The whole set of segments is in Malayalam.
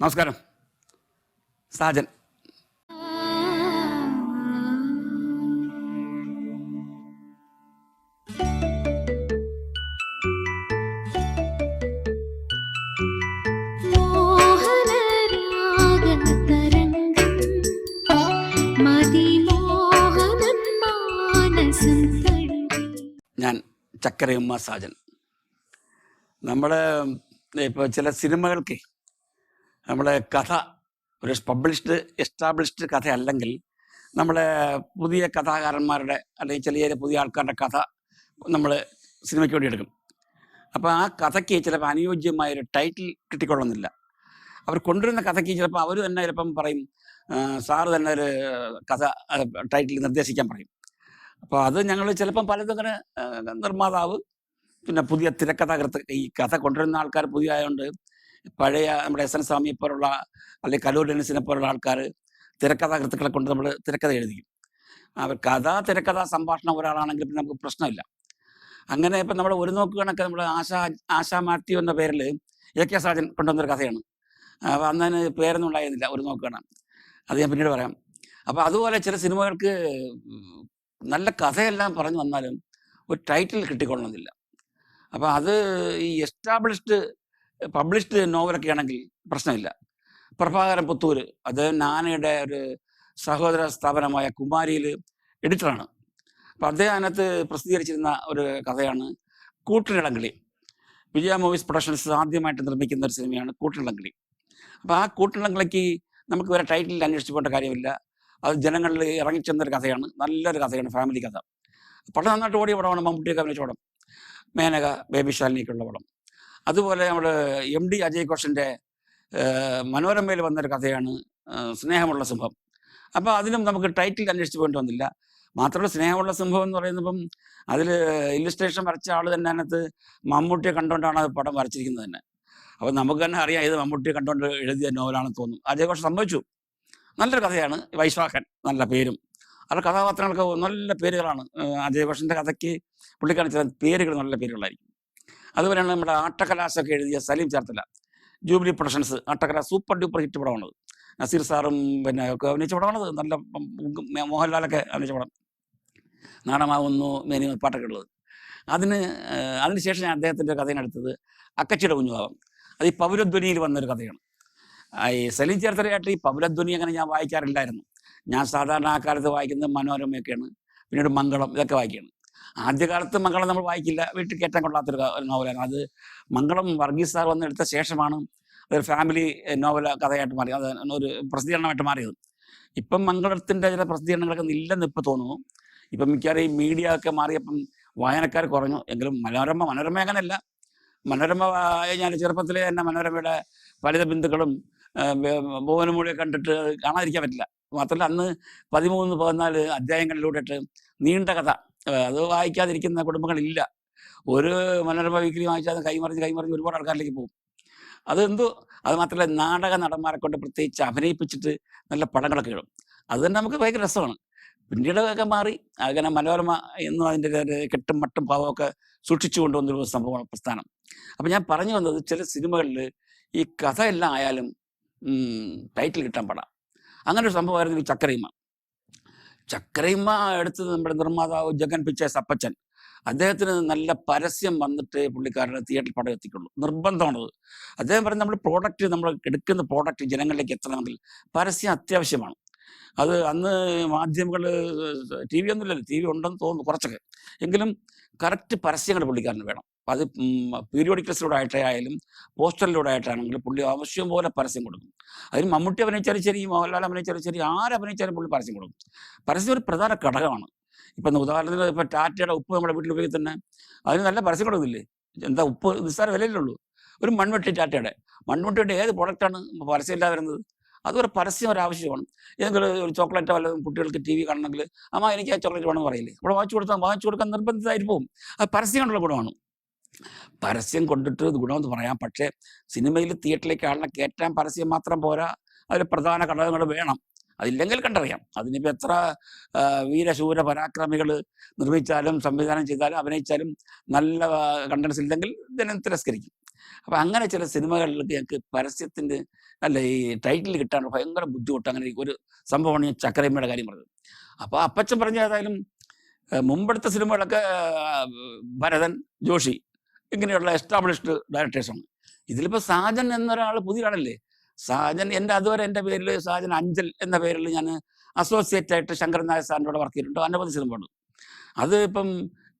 നമസ്കാരം. സാജൻ. ഞാൻ ചക്കരയമ്മ സാജൻ. നമ്മുടെ ഇപ്പോൾ ചില സിനിമകൾക്ക് നമ്മുടെ കഥ ഒരു പബ്ലിഷ്ഡ് എസ്റ്റാബ്ലിഷ്ഡ് കഥ അല്ലെങ്കിൽ നമ്മളെ പുതിയ കഥാകാരന്മാരുടെ അല്ലെങ്കിൽ ചെറിയ ചെറിയ പുതിയ ആൾക്കാരുടെ കഥ നമ്മൾ സിനിമയ്ക്ക് വേണ്ടി എടുക്കും. അപ്പോൾ ആ കഥയ്ക്ക് ചിലപ്പോൾ അനുയോജ്യമായ ഒരു ടൈറ്റിൽ കിട്ടിക്കൊള്ളുന്നില്ല. അവർ കൊണ്ടുവരുന്ന കഥയ്ക്ക് ചിലപ്പോൾ അവർ തന്നെ ചിലപ്പം പറയും "ആ, സാറ് തന്നെ ഒരു കഥ ടൈറ്റിൽ നിർദ്ദേശിക്കാൻ പറയും. അപ്പോൾ അത് ഞങ്ങൾ ചിലപ്പം പലതും നിർമ്മാതാവ് പിന്നെ പുതിയ തിരക്കഥാകൃത്ത് ഈ കഥ കൊണ്ടുവരുന്ന ആൾക്കാർ പുതിയ ആയതുകൊണ്ട് പഴയ നമ്മുടെ എസ് എൻ സ്വാമിയെ പോലുള്ള അല്ലെങ്കിൽ കലൂർ ഡെനിസിനെ പോലുള്ള ആൾക്കാർ തിരക്കഥാകൃത്തുക്കളെ കൊണ്ട് നമ്മൾ തിരക്കഥ എഴുതിക്കും. അവർ കഥ തിരക്കഥ സംഭാഷണം ഒരാളാണെങ്കിൽ പിന്നെ നമുക്ക് പ്രശ്നമില്ല. അങ്ങനെ ഇപ്പം നമ്മൾ ഒരു നോക്ക് കണക്ക് നമ്മൾ ആശാ ആശാ മാത്യു എന്ന പേരിൽ എ കെ സാജൻ കൊണ്ടുവന്നൊരു കഥയാണ്. അപ്പോൾ അന്നതിന് പേരൊന്നും ഉണ്ടായിരുന്നില്ല ഒരു നോക്ക് കാണാം അത് ഞാൻ പിന്നീട് പറയാം. അപ്പോൾ അതുപോലെ ചില സിനിമകൾക്ക് നല്ല കഥയെല്ലാം പറഞ്ഞു വന്നാലും ഒരു ടൈറ്റിൽ കിട്ടിക്കൊള്ളണമെന്നില്ല. അപ്പോൾ അത് ഈ എസ്റ്റാബ്ലിഷ്ഡ് പബ്ലിഷ്ഡ് നോവലൊക്കെ ആണെങ്കിൽ പ്രശ്നമില്ല. പ്രഭാകരൻ പുത്തൂര് അത് നാനയുടെ ഒരു സഹോദര സ്ഥാപനമായ കുമാരിയിൽ എഡിറ്ററാണ്. അപ്പം അദ്ദേഹം അതിനകത്ത് പ്രസിദ്ധീകരിച്ചിരുന്ന ഒരു കഥയാണ് കൂട്ടിനിടങ്കിളി വിജയ മൂവീസ് പ്രൊഡക്ഷൻസ് ആദ്യമായിട്ട് നിർമ്മിക്കുന്ന ഒരു സിനിമയാണ് കൂട്ടിനിടങ്കിളി അപ്പോൾ ആ കൂട്ടിനിടങ്കിളിക്ക് നമുക്ക് വേറെ ടൈറ്റിൽ അന്വേഷിച്ച് പോകേണ്ട കാര്യമില്ല. അത് ജനങ്ങളിൽ ഇറങ്ങിച്ചെന്നൊരു കഥയാണ്. നല്ലൊരു കഥയാണ് ഫാമിലി കഥ. പടം നന്നായിട്ട് ഓടിയ പടമാണ് മമ്മൂട്ടിയൊക്കെ അഭിനയിച്ച പടം. മേനക ബേബി ശാലിനിക്കുള്ള പടം. അതുപോലെ നമ്മുടെ എം ഡി അജയ് ഘോഷിന്റെ മനോരമയിൽ വന്നൊരു കഥയാണ് സ്നേഹമുള്ള സംഭവം. അപ്പോൾ അതിനും നമുക്ക് ടൈറ്റിൽ അന്വേഷിച്ച് പോകേണ്ടി വന്നില്ല. മാത്രമല്ല സ്നേഹമുള്ള സംഭവം എന്ന് പറയുന്നപ്പം അതിൽ ഇല്ലുസ്ട്രേഷൻ വരച്ച ആൾ തന്നെ അതിനകത്ത് മമ്മൂട്ടിയെ കണ്ടുകൊണ്ടാണ് അത് പടം വരച്ചിരിക്കുന്നത് തന്നെ. അപ്പോൾ നമുക്ക് തന്നെ അറിയാം ഇത് മമ്മൂട്ടിയെ കണ്ടുകൊണ്ട് എഴുതിയ നോവലാണെന്ന് തോന്നും. അജയ് ഘോഷ് സംഭവിച്ചു. നല്ലൊരു കഥയാണ്. വൈശാഖൻ നല്ല പേരും. അവരുടെ കഥാപാത്രങ്ങൾക്ക് നല്ല പേരുകളാണ്. അജയ് ഘോഷിന്റെ കഥയ്ക്ക് പുള്ളിക്കാണിച്ച പേരുകൾ നല്ല പേരുകളായിരിക്കും. അതുപോലെയാണ് നമ്മുടെ ആട്ടക്കലാശൊക്കെ എഴുതിയ സലീം ചേർത്തല. ജൂബിലി പ്രൊഡക്ഷൻസ് ആട്ടക്കല സൂപ്പർ ഡ്യൂപ്പർ ഹിറ്റ് പടമാണത് നസീർ സാറും പിന്നെ ഒക്കെ അഭിനയിച്ച പടമാണത്. നല്ല മോഹൻലാലൊക്കെ അഭിനയിച്ച പടം. നാണമാവുന്നു മേനി പാട്ടൊക്കെ ഉള്ളത്. അതിന് അതിനുശേഷം ഞാൻ അദ്ദേഹത്തിന്റെ കഥയിനെടുത്തത് അക്കച്ചിയുടെ കുഞ്ഞുഭാവം. അത് ഈ പൗരധ്വനിയിൽ വന്നൊരു കഥയാണ്. ഈ സലീം ചേർത്തലയായിട്ട് ഈ പൗരധ്വനി അങ്ങനെ ഞാൻ വായിക്കാറില്ലായിരുന്നു. ഞാൻ സാധാരണ ആ കാലത്ത് വായിക്കുന്നത് മനോരമയൊക്കെയാണ്. പിന്നീട് മംഗളം ഇതൊക്കെ വായിക്കുകയാണ്. ആദ്യകാലത്ത് മംഗളം നമ്മൾ വായിക്കില്ല. വീട്ടിൽ കയറ്റാൻ കൊള്ളാത്തൊരു നോവലാണ് അത് മംഗളം വർഗീസ് സാർ വന്നെടുത്ത ശേഷമാണ് അതൊരു ഫാമിലി നോവൽ കഥയായിട്ട് മാറി. അത് ഒരു പ്രസിദ്ധീകരണമായിട്ട് മാറിയത്. ഇപ്പം മംഗളത്തിന്റെ ചില പ്രസിദ്ധീകരണങ്ങളൊക്കെ ഇല്ലെന്ന് തോന്നുന്നു. ഇപ്പം മിക്കവാറും ഈ മീഡിയ ഒക്കെ മാറിയപ്പം വായനക്കാർ കുറഞ്ഞു. എങ്കിലും മനോരമ മനോരമ അങ്ങനെയല്ല. മനോരമ ഞാൻ ചെറുപ്പത്തിലെ തന്നെ മനോരമയുടെ ഫലിത ബിന്ദുക്കളും ഭുവനമൂടിയെ കണ്ടിട്ട് കാണാതിരിക്കാൻ പറ്റില്ല. മാത്രമല്ല അന്ന് പതിമൂന്ന് പതിനാല് അധ്യായങ്ങളിലൂടെ നീണ്ട കഥ. അത് വായിക്കാതിരിക്കുന്ന കുടുംബങ്ങളില്ല. ഒരു മനോരമ വീക്കിലി വായിച്ചാൽ കൈമറിഞ്ഞ് കൈമറിഞ്ഞ് ഒരുപാട് ആൾക്കാരിലേക്ക് പോകും. അതെന്തോ? അത് മാത്രമല്ല നാടക നടന്മാരെ കൊണ്ട് പ്രത്യേകിച്ച് അഭിനയിപ്പിച്ചിട്ട് നല്ല പടങ്ങളൊക്കെ ഇടും. അത് തന്നെ നമുക്ക് ഭയങ്കര രസമാണ്. പിന്നീട് ഒക്കെ മാറി അങ്ങനെ മനോരമ എന്നും അതിന്റെ കെട്ടും മട്ടും പാവമൊക്കെ സൂക്ഷിച്ചു കൊണ്ടുവന്നൊരു സംഭവമാണ് പ്രസ്ഥാനം. അപ്പം ഞാൻ പറഞ്ഞു വന്നത് ചില സിനിമകളിൽ ഈ കഥ എല്ലാം ആയാലും ടൈറ്റിൽ കിട്ടാൻ പാടാം. അങ്ങനെ ഒരു സംഭവമായിരുന്നു ഈ ചക്കരയിമ്മ എടുത്തത് നമ്മുടെ നിർമ്മാതാവ് ജഗൻ പിച്ചേസ് അപ്പച്ചൻ. അദ്ദേഹത്തിന് നല്ല പരസ്യം വന്നിട്ട് പുള്ളിക്കാരുടെ തിയേറ്ററിൽ പടം എത്തിക്കുള്ളൂ. നിർബന്ധമാണത്. അദ്ദേഹം പറഞ്ഞ നമ്മൾ പ്രോഡക്റ്റ് നമ്മൾ എടുക്കുന്ന പ്രോഡക്റ്റ് ജനങ്ങളിലേക്ക് എത്തണമെങ്കിൽ പരസ്യം അത്യാവശ്യമാണ്. അത് അന്ന് മാധ്യമങ്ങൾ ടി വി ഒന്നുമില്ലല്ലോ. ടി വി ഉണ്ടെന്ന് തോന്നുന്നു കുറച്ചൊക്കെ. എങ്കിലും കറക്റ്റ് പരസ്യങ്ങൾ പുള്ളിക്കാരന് വേണം. അത് പീരിയോഡിക്കൽസിലൂടെ ആയിട്ടേ ആയാലും പോസ്റ്ററിലൂടെ ആയിട്ടാണെങ്കിലും പുള്ളി ആവശ്യം പോലെ പരസ്യം കൊടുക്കും. അതിന് മമ്മൂട്ടി അഭിനയിച്ചാലും ശരി മോഹൻലാൽ അഭിനയിച്ചാലും ശരി ആരഭിനയിച്ചാലും പുള്ളി പരസ്യം കൊടുക്കും. പരസ്യം ഒരു പ്രധാന ഘടകമാണ്. ഇപ്പം ഉദാഹരണത്തിന് ഇപ്പം ടാറ്റയുടെ ഉപ്പ് നമ്മുടെ വീട്ടിൽ ഉപയോഗിക്കുന്ന തന്നെ അതിന് നല്ല പരസ്യം കൊടുക്കുന്നില്ലേ? എന്താ ഉപ്പ് നിസ്സാര വിലയിലുള്ളൂ ഒരു മൺവെട്ടി ടാറ്റയുടെ. മൺവെട്ടിയുടെ ഏത് പ്രൊഡക്റ്റാണ് പരസ്യം ഇല്ലാതെ വരുന്നത്? അതൊരു പരസ്യം ഒരു ആവശ്യമാണ്. ഏതെങ്കിലും ഒരു ചോക്ലേറ്റോ വല്ല കുട്ടികൾക്ക് ടി വി കാണണമെങ്കിൽ അമ്മ എനിക്ക് ആ ചോക്ലേറ്റ് വേണമെന്ന് പറയില്ലേ? അവിടെ വാങ്ങിച്ചു കൊടുത്താൽ വാങ്ങിച്ചു കൊടുക്കാൻ നിർബന്ധിതമായിട്ട് പോകും അത് പരസ്യം കൊണ്ടുള്ള ഗുണമാണ്. പരസ്യം കൊണ്ടിട്ട് ഗുണമെന്ന് പറയാം. പക്ഷേ സിനിമയിൽ തിയേറ്ററിലേക്ക് ആളിനെ കയറ്റാൻ പരസ്യം മാത്രം പോരാ. അതിൽ പ്രധാന ഘടകങ്ങൾ വേണം. അതില്ലെങ്കിൽ കണ്ടറിയാം. അതിനിപ്പോൾ എത്ര വീരശൂര പരാക്രമികൾ നിർമ്മിച്ചാലും സംവിധാനം ചെയ്താലും അഭിനയിച്ചാലും നല്ല കണ്ടൻസ് ഇല്ലെങ്കിൽ ജനം തിരസ്കരിക്കും. അപ്പം അങ്ങനെ ചില സിനിമകളിലേക്ക് ഞങ്ങൾക്ക് പരസ്യത്തിന്റെ അല്ല ഈ ടൈറ്റിൽ കിട്ടാൻ ഭയങ്കര ബുദ്ധിമുട്ട്. അങ്ങനെ ഒരു സംഭവമാണ് ഞാൻ ചക്രയമ്മയുടെ കാര്യം പറഞ്ഞത്. അപ്പോൾ അപ്പച്ചൻ പറഞ്ഞ ഏതായാലും മുമ്പെടുത്ത സിനിമകളൊക്കെ ഭരതൻ ജോഷി ഇങ്ങനെയുള്ള എസ്റ്റാബ്ലിഷ്ഡ് ഡയറക്ടേഴ്സാണ് ഇതിലിപ്പോൾ സാജൻ എന്നൊരാൾ പുതിയ ആളല്ലേ സാജൻ എന്റെ അതുവരെ എന്റെ പേരിൽ സാജൻ അഞ്ചൽ എന്ന പേരിൽ ഞാൻ അസോസിയേറ്റ് ആയിട്ട് ശങ്കരൻ നായർ സാറിന്റെ കൂടെ വർക്ക് ചെയ്തിട്ടുണ്ട്. അനവധി സിനിമയുണ്ട് അത് ഇപ്പം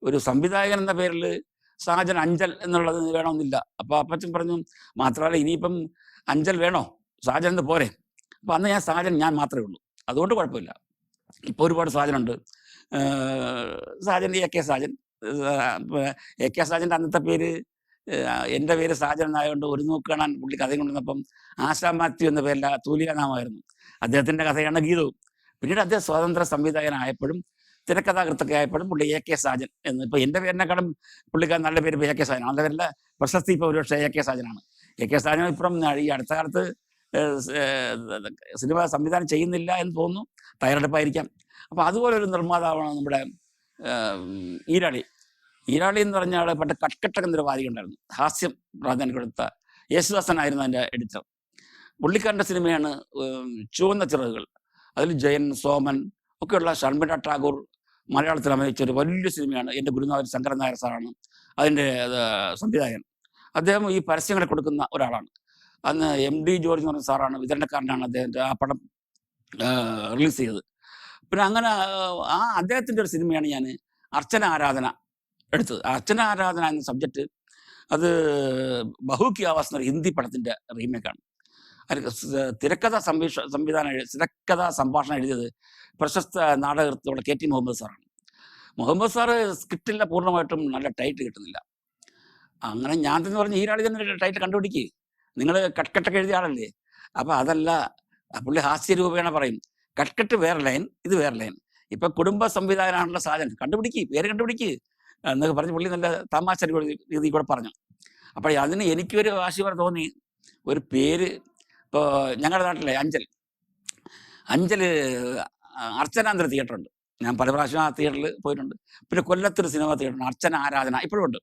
ഒരു സംവിധായകൻ എന്ന പേരിൽ സാജൻ അഞ്ചൽ എന്നുള്ളത് വേണമെന്നില്ല. അപ്പോൾ അപ്പച്ചൻ പറഞ്ഞു മാത്രമല്ല ഇനിയിപ്പം അഞ്ചൽ വേണോ? സാജൻ എന്ന് പോരെ. അപ്പം അന്ന് ഞാൻ സാജൻ ഞാൻ മാത്രമേ ഉള്ളൂ. അതുകൊണ്ട് കുഴപ്പമില്ല. ഇപ്പോൾ ഒരുപാട് സാജനുണ്ട്. Sajan A K Sajan. A K സാജന്റെ അന്നത്തെ പേര് എന്റെ പേര് സാജൻ എന്നായതുകൊണ്ട് ഒരു നോക്ക് കാണാൻ പുള്ളി കഥ കൊണ്ടുവന്നപ്പം ആശാ മാത്യു എന്ന പേരില തൂലികാനാമായിരുന്നു അദ്ദേഹത്തിന്റെ കഥയാണ് ഗീതവും പിന്നീട് അദ്ദേഹം സ്വതന്ത്ര സംവിധായകനായപ്പോഴും തിരക്കഥാകൃത്തൊക്കെ ആയപ്പോഴും പുള്ളി എ കെ സാജൻ എന്ന്. ഇപ്പോൾ എന്റെ പേരിനെക്കാളും പുള്ളിക്കാരൻ നല്ല പേര് ഇപ്പോൾ എ കെ സാജൻ നല്ല പേരിലെ പ്രശസ്തി ഇപ്പോൾ ഒരുപക്ഷെ എ കെ സാജനാണ്. എ കെ സാജൻ ഇപ്പം ഈ അടുത്ത കാലത്ത് സിനിമ സംവിധാനം ചെയ്യുന്നില്ല എന്ന് തോന്നുന്നു. തയ്യാറെടുപ്പായിരിക്കാം. അപ്പോൾ അതുപോലെ ഒരു നിർമ്മാതാവാണ് നമ്മുടെ ഈരാളി. ഈരാളി എന്ന് പറഞ്ഞ ആൾ പണ്ട് കട്ട്കട്ടക് എന്നൊരു വാരിക ഉണ്ടായിരുന്നു ഹാസ്യം പ്രാധാന്യം കൊടുത്ത യേശുദാസനായിരുന്നു അതിന്റെ എഡിറ്റർ. പുള്ളിക്കാരന്റെ സിനിമയാണ് ചുവന്ന ചിറകുകൾ. അതിൽ ജയൻ സോമൻ ഒക്കെയുള്ള ഷർമിള ടാഗോർ മലയാളത്തിൽ അഭിനയിച്ച ഒരു വലിയ സിനിമയാണ്. എന്റെ ഗുരുനാഥൻ ശങ്കരൻ നായർ സാറാണ് അതിന്റെ സംവിധായകൻ. അദ്ദേഹം ഈ പരസ്യങ്ങളെ കൊടുക്കുന്ന ഒരാളാണ്. അന്ന് എം ഡി ജോർജ് എന്ന് പറഞ്ഞ സാറാണ് വിതരണക്കാരനാണ് അദ്ദേഹത്തിന്റെ ആ പടം റിലീസ് ചെയ്തത്. പിന്നെ അങ്ങനെ ആ അദ്ദേഹത്തിന്റെ ഒരു സിനിമയാണ് ഞാൻ അർച്ചന ആരാധന എടുത്തത്. അർച്ചന ആരാധന എന്ന സബ്ജക്റ്റ് അത് ബഹുക്കി ആവാസ് എന്ന ഹിന്ദി പടത്തിന്റെ റീമേക്കാണ്. തിരക്കഥ സംവിഷ സംവിധാനം എഴുതി തിരക്കഥ സംഭാഷണം എഴുതിയത് പ്രശസ്ത നാടകത്തോടെ കെ ടി മുഹമ്മദ് സാറാണ്. മുഹമ്മദ് സാറ് സ്ക്രിപ്റ്റില്ല പൂർണമായിട്ടും നല്ല ടൈറ്റ് കിട്ടുന്നില്ല. അങ്ങനെ ഞാൻ തന്നെ പറഞ്ഞ് ഈരാളി തന്നെ ടൈറ്റ് കണ്ടുപിടിക്കുക നിങ്ങൾ കട്ട്കട്ടൊക്കെ എഴുതിയ ആളല്ലേ? അപ്പം അതല്ല പുള്ളി ഹാസ്യ രൂപേണ പറയും കട്ട്കട്ട് വേറെ ലൈൻ ഇത് വേറെ ലൈൻ ഇപ്പൊ കുടുംബ സംവിധാനമാണുള്ള സാധനം. കണ്ടുപിടിക്ക് പേര് കണ്ടുപിടിക്ക്. എന്നൊക്കെ പറഞ്ഞ് പുള്ളി നല്ല തമാശ രീതി കൂടെ പറഞ്ഞു. അപ്പോൾ അതിന് എനിക്കൊരു പോലെ തോന്നി. ഒരു പേര് ഇപ്പോൾ ഞങ്ങളുടെ നാട്ടിലെ അഞ്ചൽ. അഞ്ചൽ അർച്ചനാന്തര തിയേറ്റർ ഉണ്ട്. ഞാൻ പല പ്രാവശ്യം ആ തിയേറ്ററിൽ പോയിട്ടുണ്ട്. പിന്നെ കൊല്ലത്തൊരു സിനിമ തിയേറ്റർ ഉണ്ട്. അർച്ചന ആരാധന ഇപ്പോഴും ഉണ്ട്.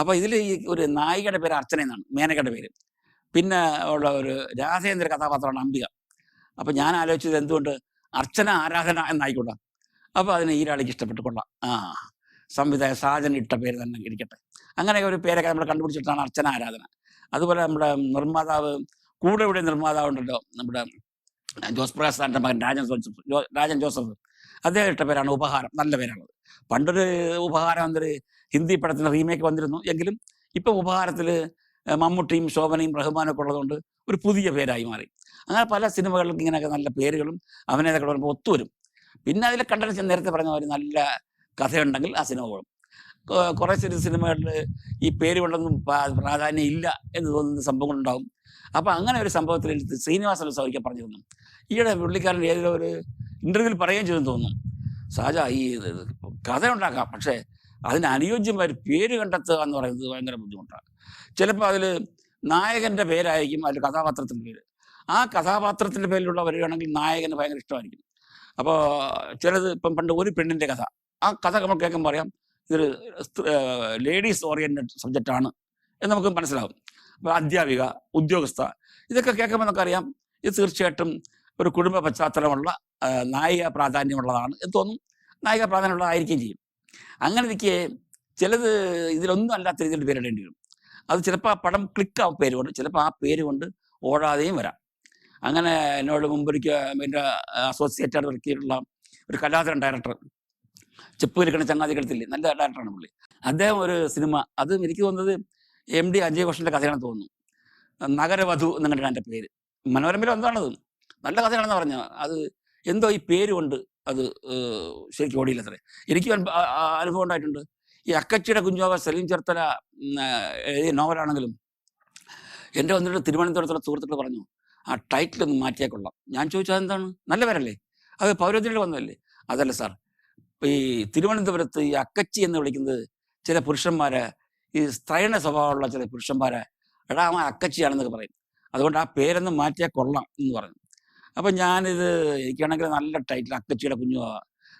അപ്പോൾ ഇതിൽ ഈ ഒരു നായികയുടെ പേര് അർച്ചന എന്നാണ്. മേനകയുടെ പേര്. പിന്നെ ഉള്ള ഒരു രാധേന്ദ്ര കഥാപാത്രമാണ് അംബിക. അപ്പോൾ ഞാൻ ആലോചിച്ചത് എന്തുകൊണ്ട്? അർച്ചന ആരാധന എന്നായിക്കോട്ടെ. അപ്പോൾ അതിന് ഈരാളിക്ക് ഇഷ്ടപ്പെട്ട് കൊള്ളാം. ആ സംവിധായക സാജൻ ഇട്ട പേര് തന്നെ ഇരിക്കട്ടെ. അങ്ങനെ ഒരു പേരൊക്കെ നമ്മൾ കണ്ടുപിടിച്ചിട്ടാണ് അർച്ചന ആരാധന. അതുപോലെ നമ്മുടെ നിർമ്മാതാവ് കൂടെ ഇവിടെ നിർമ്മാതാവ് ഉണ്ടല്ലോ നമ്മുടെ ജോസ് പ്രകാശ് സാറിന്റെ മകൻ രാജൻ ജോസഫ് രാജൻ ജോസഫ്. അദ്ദേഹം ഇട്ട പേരാണ് ഉപഹാരം. നല്ല പേരാണത്. പണ്ടൊരു ഉപഹാരം എന്നൊരു ഹിന്ദി പടത്തിന് റീമേക്ക് വന്നിരുന്നു. എങ്കിലും ഇപ്പൊ ഉപഹാരത്തിൽ മമ്മൂട്ടിയും ശോഭനയും റഹ്മാനും ഒക്കെ ഉള്ളതുകൊണ്ട് ഒരു പുതിയ പേരായി മാറി. അങ്ങനെ പല സിനിമകളിലും ഇങ്ങനെയൊക്കെ നല്ല പേരുകളും അഭിനേതാക്കൾ വരുമ്പോൾ ഒത്തുവരും. പിന്നെ അതിൽ കണ്ടന്റ് നേരത്തെ പറഞ്ഞ ഒരു നല്ല കഥയുണ്ടെങ്കിൽ ആ സിനിമ പോകും കുറേ ചെറിയ സിനിമകളിൽ ഈ പേര് കൊണ്ടൊന്നും പ്രാ- പ്രാധാന്യം ഇല്ല എന്ന് തോന്നുന്ന സംഭവങ്ങളുണ്ടാകും അപ്പോൾ അങ്ങനെ ഒരു സംഭവത്തിൽ എടുത്ത് ശ്രീനിവാസൻ സൗകര്യം പറഞ്ഞു തന്നു. ഈയിടെ പുള്ളിക്കാരൻ ഏതെങ്കിലും ഒരു ഇന്റർവ്യൂവിൽ പറയുകയും ചെയ്തെന്ന് തോന്നുന്നു. സാജ ഈ കഥ ഉണ്ടാക്കാം പക്ഷേ അതിന് അനുയോജ്യമായ ഒരു പേര് കണ്ടെത്തുക എന്ന് പറയുന്നത് ഭയങ്കര ബുദ്ധിമുട്ടാണ്. ചിലപ്പോൾ അതിൽ നായകന്റെ പേരായിരിക്കും അതിൽ കഥാപാത്രത്തിന്റെ പേര്. ആ കഥാപാത്രത്തിന്റെ പേരിലുള്ള വരികയാണെങ്കിൽ നായകന് ഭയങ്കര ഇഷ്ടമായിരിക്കും. അപ്പോൾ ചിലത് ഇപ്പം പണ്ട് ഒരു പെണ്ണിന്റെ കഥ. ആ കഥ നമ്മൾ കേൾക്കുമ്പോൾ അറിയാം ഇതൊരു ലേഡീസ് ഓറിയന്റഡ് സബ്ജക്റ്റാണ് എന്ന് നമുക്ക് മനസ്സിലാവും. അപ്പോൾ അധ്യാപിക ഉദ്യോഗസ്ഥ ഇതൊക്കെ കേൾക്കുമ്പോൾ നമുക്കറിയാം ഇത് തീർച്ചയായിട്ടും ഒരു കുടുംബ പശ്ചാത്തലമുള്ള നായിക പ്രാധാന്യമുള്ളതാണ് എന്ന് തോന്നും. നായിക പ്രാധാന്യമുള്ളതായിരിക്കുകയും ചെയ്യും. അങ്ങനെ ഇരിക്കെ ചിലത് ഇതിലൊന്നും അല്ലാത്ത രീതിയിൽ പേരിടേണ്ടി വരും. അത് ചിലപ്പോൾ ആ പടം ക്ലിക്ക് ആ പേര് കൊണ്ട് ചിലപ്പോൾ ആ പേര് കൊണ്ട് ഓടാതെയും വരാം. അങ്ങനെ എന്നോട് മുമ്പൊരിക്കൽ എന്റെ അസോസിയേറ്റ് വർക്ക് ഒരു കലാകാരൻ ഡയറക്ടർ ചെപ്പ് ഇരിക്കണ ചങ്ങാതി കടത്തില്ലേ നല്ല ഡയറക്ടറാണ് പുള്ളി. അദ്ദേഹം ഒരു സിനിമ അത് എനിക്ക് തോന്നുന്നത് എം ഡി അജയ് ഘോഷിന്റെ കഥയാണ് തോന്നുന്നു. നഗരവധു എന്നിങ്ങനെ എന്റെ പേര്. മനോരമയിൽ എന്താണത് നല്ല കഥയാണെന്ന് പറഞ്ഞു അത് എന്തോ ഈ പേര് കൊണ്ട് അത് ശരിക്കും ഓടിയില്ല അത്രേ എനിക്ക് അനുഭവം ഉണ്ടായിട്ടുണ്ട്. ഈ അക്കച്ചിയുടെ കുഞ്ഞോവ സലീം ചേർത്തല എഴുതിയ നോവലാണെങ്കിലും എന്റെ വന്നിട്ട് തിരുവനന്തപുരത്തുള്ള സുഹൃത്തുക്കൾ പറഞ്ഞു ആ ടൈറ്റിൽ ഒന്ന് മാറ്റിയാൽ കൊള്ളാം. ഞാൻ ചോദിച്ചത് എന്താണ്? നല്ലവരല്ലേ അത് പൗരോദ്യോഗികൾ വന്നതല്ലേ? അതല്ല സാർ ഈ തിരുവനന്തപുരത്ത് ഈ അക്കച്ചി എന്ന് വിളിക്കുന്നത് ചില പുരുഷന്മാരെ ഈ സ്ത്രൈണ സ്വഭാവമുള്ള ചില പുരുഷന്മാരെ എടാ അവൻ അക്കച്ചിയാണെന്നൊക്കെ പറയും. അതുകൊണ്ട് ആ പേരൊന്ന് മാറ്റിയാൽ കൊള്ളാം എന്ന് പറഞ്ഞു. അപ്പം ഞാനിത് എനിക്കാണെങ്കിൽ നല്ല ടൈറ്റിൽ അക്കച്ചിയുടെ കുഞ്ഞു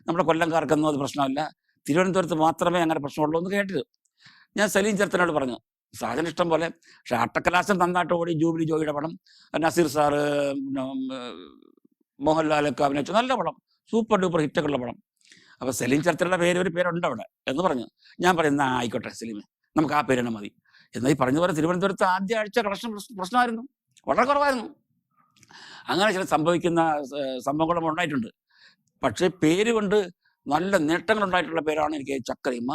നമ്മുടെ കൊല്ലംകാർക്കൊന്നും അത് പ്രശ്നമല്ല. തിരുവനന്തപുരത്ത് മാത്രമേ അങ്ങനെ പ്രശ്നമുള്ളൂ എന്ന് കേട്ടത് ഞാൻ സലീം ചേർത്തനോട് പറഞ്ഞു സാധനം ഇഷ്ടം പോലെ പക്ഷെ അട്ടക്കലാശം നന്നായിട്ട് ഓടി ജൂബിലി ജോയിയുടെ പടം നസീർ സാറ് മോഹൻലാലൊക്കെ അഭിനയിച്ചു നല്ല പടം സൂപ്പർ ഡൂപ്പർ ഹിറ്റൊക്കെയുള്ള പടം. അപ്പൊ സലീം ചർച്ചയുടെ പേര് ഒരു പേരുണ്ട് അവിടെ എന്ന് പറഞ്ഞു. ഞാൻ പറയുന്ന ആയിക്കോട്ടെ സലീമെ നമുക്ക് ആ പേര് തന്നെ മതി. എന്നാൽ ഈ പറഞ്ഞ പോലെ തിരുവനന്തപുരത്ത് ആദ്യ ആഴ്ച കളക്ഷൻ പ്രശ്നമായിരുന്നു. വളരെ കുറവായിരുന്നു. അങ്ങനെ ചില സംഭവിക്കുന്ന സംഭവങ്ങളും ഉണ്ടായിട്ടുണ്ട്. പക്ഷേ പേര് കൊണ്ട് നല്ല നേട്ടങ്ങൾ ഉണ്ടായിട്ടുള്ള പേരാണ് എനിക്ക് ചക്കരയമ്മ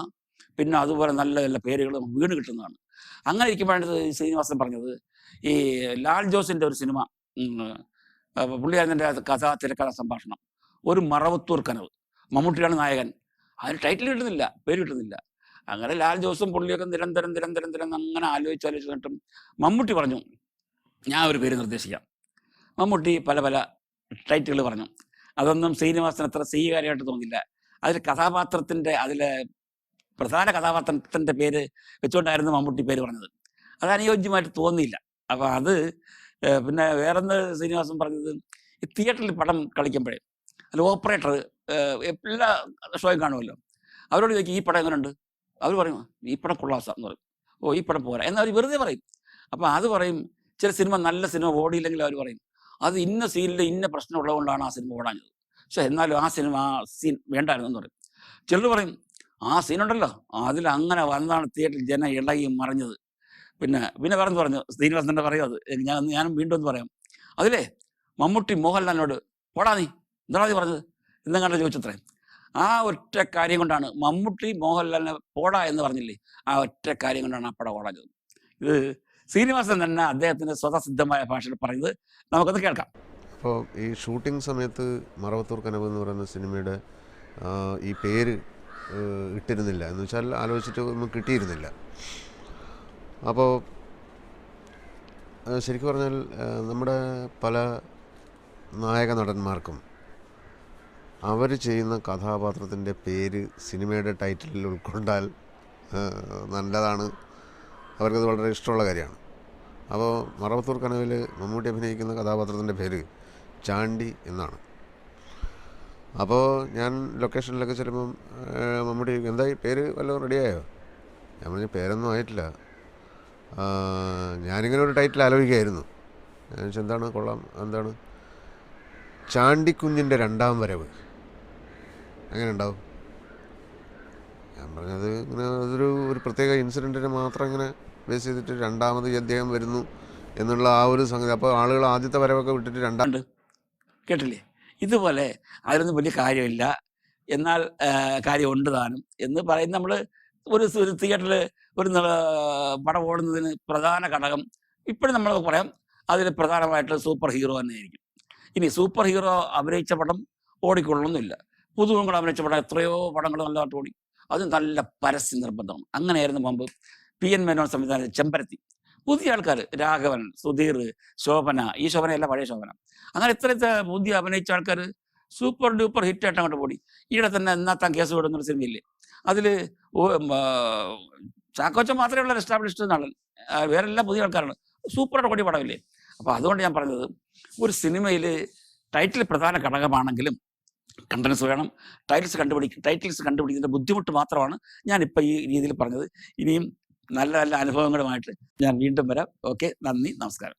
പിന്നെ അതുപോലെ നല്ല നല്ല പേരുകൾ വീണ് കിട്ടുന്നതാണ്. അങ്ങനെ ഇരിക്കുമ്പോഴാണ് ശ്രീനിവാസൻ പറഞ്ഞത് ഈ ലാൽ ജോസിന്റെ ഒരു സിനിമ പുള്ളിയാരന്റെ കഥ തിരക്കഥ സംഭാഷണം. ഒരു മറവത്തൂർ കനവ് മമ്മൂട്ടിയാണ് നായകൻ. അതിന് ടൈറ്റിൽ കിട്ടുന്നില്ല പേര് കിട്ടുന്നില്ല. അങ്ങനെ ലാൽ ജോസും പുള്ളിയൊക്കെ നിരന്തരം നിരന്തരം നിരന്തരം അങ്ങനെ ആലോചിച്ച് ആലോചിച്ചിട്ടും മമ്മൂട്ടി പറഞ്ഞു ഞാൻ ഒരു പേര് നിർദ്ദേശിക്കാം. മമ്മൂട്ടി പല പല ടൈറ്റുകൾ പറഞ്ഞു. അതൊന്നും ശ്രീനിവാസന് അത്ര സ്വീകാര്യമായിട്ട് തോന്നില്ല. അതിൽ കഥാപാത്രത്തിന്റെ അതിലെ പ്രധാന കഥാപാത്രത്തിന്റെ പേര് വെച്ചുകൊണ്ടായിരുന്നു മമ്മൂട്ടി പേര് പറഞ്ഞത്. അത് അനുയോജ്യമായിട്ട് തോന്നിയില്ല. അപ്പൊ അത് പിന്നെ വേറൊന്ന് ശ്രീനിവാസൻ പറഞ്ഞത്? ഈ തിയേറ്ററിൽ പടം കളിക്കുമ്പോഴേ അതിൽ ഓപ്പറേറ്റർ എല്ലാ ഷോയും കാണുമല്ലോ. അവരോട് ചോദിക്കും ഈ പടം എങ്ങനെയുണ്ട് അവർ പറയും ഈ പടം കൊള്ളാസ എന്ന് പറയും. ഓ ഈ പടം പോരാ എന്ന് അവർ വെറുതെ പറയും. അപ്പൊ അത് പറയും ചില സിനിമ നല്ല സിനിമ ഓടിയില്ലെങ്കിൽ അവർ പറയും. അത് ഇന്ന സീനിൽ ഇന്ന പ്രശ്നം ഉള്ളതുകൊണ്ടാണ് ആ സിനിമ ഓടാഞ്ഞത്. പക്ഷെ എന്നാലും ആ സിനിമ ആ സീൻ വേണ്ടായിരുന്നു എന്ന് പറയും. ചിലർ പറയും ആ സീനുണ്ടല്ലോ അതിൽ അങ്ങനെ വന്നതാണ് തിയേറ്ററിൽ ജനം ഇളകി മറിഞ്ഞത്. പിന്നെ പിന്നെ പറഞ്ഞു പറഞ്ഞു? ശ്രീനിവാസൻ തന്നെ പറയും അത് ഞാൻ ഞാനും വീണ്ടും ഒന്ന് പറയാം. അതിലേ മമ്മൂട്ടി മോഹൻലാലിനോട് പോടാ നീ എന്താ നീ പറഞ്ഞത്? എന്നെങ്ങാണ്ട് ചോദിച്ചത്രേ. ആ ഒറ്റ കാര്യം കൊണ്ടാണ് മമ്മൂട്ടി മോഹൻലാലിനെ പോടാ എന്ന് പറഞ്ഞില്ലേ ആ ഒറ്റ കാര്യം കൊണ്ടാണ് ആ പടം ഓടാഞ്ഞത്. ഇത് ശ്രീനിവാസൻ തന്നെ അദ്ദേഹത്തിന്റെ സ്വതസിദ്ധമായ ഭാഷയിൽ പറയുന്നത് നമുക്കത് കേൾക്കാം. അപ്പോൾ ഈ ഷൂട്ടിംഗ് സമയത്ത് മറവത്തൂർ കനവ് എന്ന് പറയുന്ന സിനിമയുടെ ഈ പേര് ഇട്ടിരുന്നില്ല. എന്ന് വെച്ചാൽ ആലോചിച്ചിട്ട് ഒന്നും കിട്ടിയിരുന്നില്ല. അപ്പോൾ ശരിക്കും പറഞ്ഞാൽ നമ്മുടെ പല നായക നടന്മാർക്കും അവർ ചെയ്യുന്ന കഥാപാത്രത്തിന്റെ പേര് സിനിമയുടെ ടൈറ്റിലിൽ ഉൾക്കൊണ്ടാൽ നല്ലതാണ്. അവർക്കത് വളരെ ഇഷ്ടമുള്ള കാര്യമാണ്. അപ്പോൾ മറവത്തൂർ കനവിൽ മമ്മൂട്ടി അഭിനയിക്കുന്ന കഥാപാത്രത്തിന്റെ പേര് ചാണ്ടി എന്നാണ്. അപ്പോൾ ഞാൻ ലൊക്കേഷനിലൊക്കെ ചെല്ലുമ്പം മമ്മൂട്ടി എന്തായി പേര് വല്ലതും റെഡിയായോ ഞാൻ പറഞ്ഞ പേരൊന്നും ആയിട്ടില്ല. ഞാനിങ്ങനെ ഒരു ടൈറ്റിൽ ആലോചിക്കുകയായിരുന്നു ഞാൻ എന്താണ്? കൊള്ളാം. എന്താണ്? ചാണ്ടിക്കുഞ്ഞിന്റെ രണ്ടാം വരവ്. എങ്ങനെ ഉണ്ടാവും? ഞാൻ പറഞ്ഞത് ഇങ്ങനെ അതൊരു ഒരു പ്രത്യേക ഇൻസിഡന്റിനെ മാത്രം ഇങ്ങനെ ബേസ് ചെയ്തിട്ട് രണ്ടാമത് അദ്ദേഹം വരുന്നു എന്നുള്ള ആ ഒരു സംഗതി. അപ്പോൾ ആളുകൾ ആദ്യത്തെ വരവൊക്കെ വിട്ടിട്ട് രണ്ടാം കേട്ടില്ലേ? ഇതുപോലെ അതിലൊന്നും വലിയ കാര്യമില്ല. എന്നാൽ കാര്യമുണ്ട് താനും എന്ന് പറയുന്ന നമ്മൾ ഒരു തിയേറ്ററിൽ ഒരു പടം ഓടുന്നതിന് പ്രധാന ഘടകം ഇപ്പോഴും നമ്മൾ പറയാം അതിൽ പ്രധാനമായിട്ട് സൂപ്പർ ഹീറോ തന്നെയായിരിക്കും. ഇനി സൂപ്പർ ഹീറോ അഭിനയിച്ച പടം ഓടിക്കൊള്ളണമെന്നില്ല. പുതുമുഖങ്ങൾ അഭിനയിച്ച പടം എത്രയോ പടങ്ങൾ നല്ലതായിട്ട് ഓടി. അത് നല്ല പരസ്യ നിർബന്ധമാണ്. അങ്ങനെയായിരുന്നു മുമ്പ് പി എൻ മേനോൻ സംവിധാനം ചെമ്പരത്തി. പുതിയ ആൾക്കാർ രാഘവൻ സുധീർ ശോഭന ഈ ശോഭന അല്ല പഴയ ശോഭന. അങ്ങനെ ഇത്ര പുതിയ അഭിനയിച്ച ആൾക്കാർ സൂപ്പർ ഡൂപ്പർ ഹിറ്റ് ആയിട്ട് അങ്ങോട്ട് പോടി. ഈയിടെ തന്നെ എന്നാത്താൻ കേസ് വിടുന്നൊരു സിനിമയില്ലേ? അതിൽ ചാക്കോച്ച മാത്രമേ ഉള്ള എസ്റ്റാബ്ലിഷ്ഡ് നടൻ. വേറെല്ലാം പുതിയ ആൾക്കാരാണ്. സൂപ്പറായിട്ട് കൂടി പടമില്ലേ? അപ്പൊ അതുകൊണ്ട് ഞാൻ പറഞ്ഞത് ഒരു സിനിമയിൽ ടൈറ്റിൽ പ്രധാന ഘടകമാണെങ്കിലും കണ്ടൻസ് വേണം. ടൈറ്റിൽസ് കണ്ടുപിടിക്കും ടൈറ്റിൽസ് കണ്ടുപിടിക്കുന്നതിന്റെ ബുദ്ധിമുട്ട് മാത്രമാണ് ഞാൻ ഇപ്പൊ ഈ രീതിയിൽ പറഞ്ഞത്. ഇനിയും നല്ല നല്ല അനുഭവങ്ങളുമായിട്ട് ഞാൻ വീണ്ടും വരാം. ഓക്കെ നന്ദി നമസ്കാരം.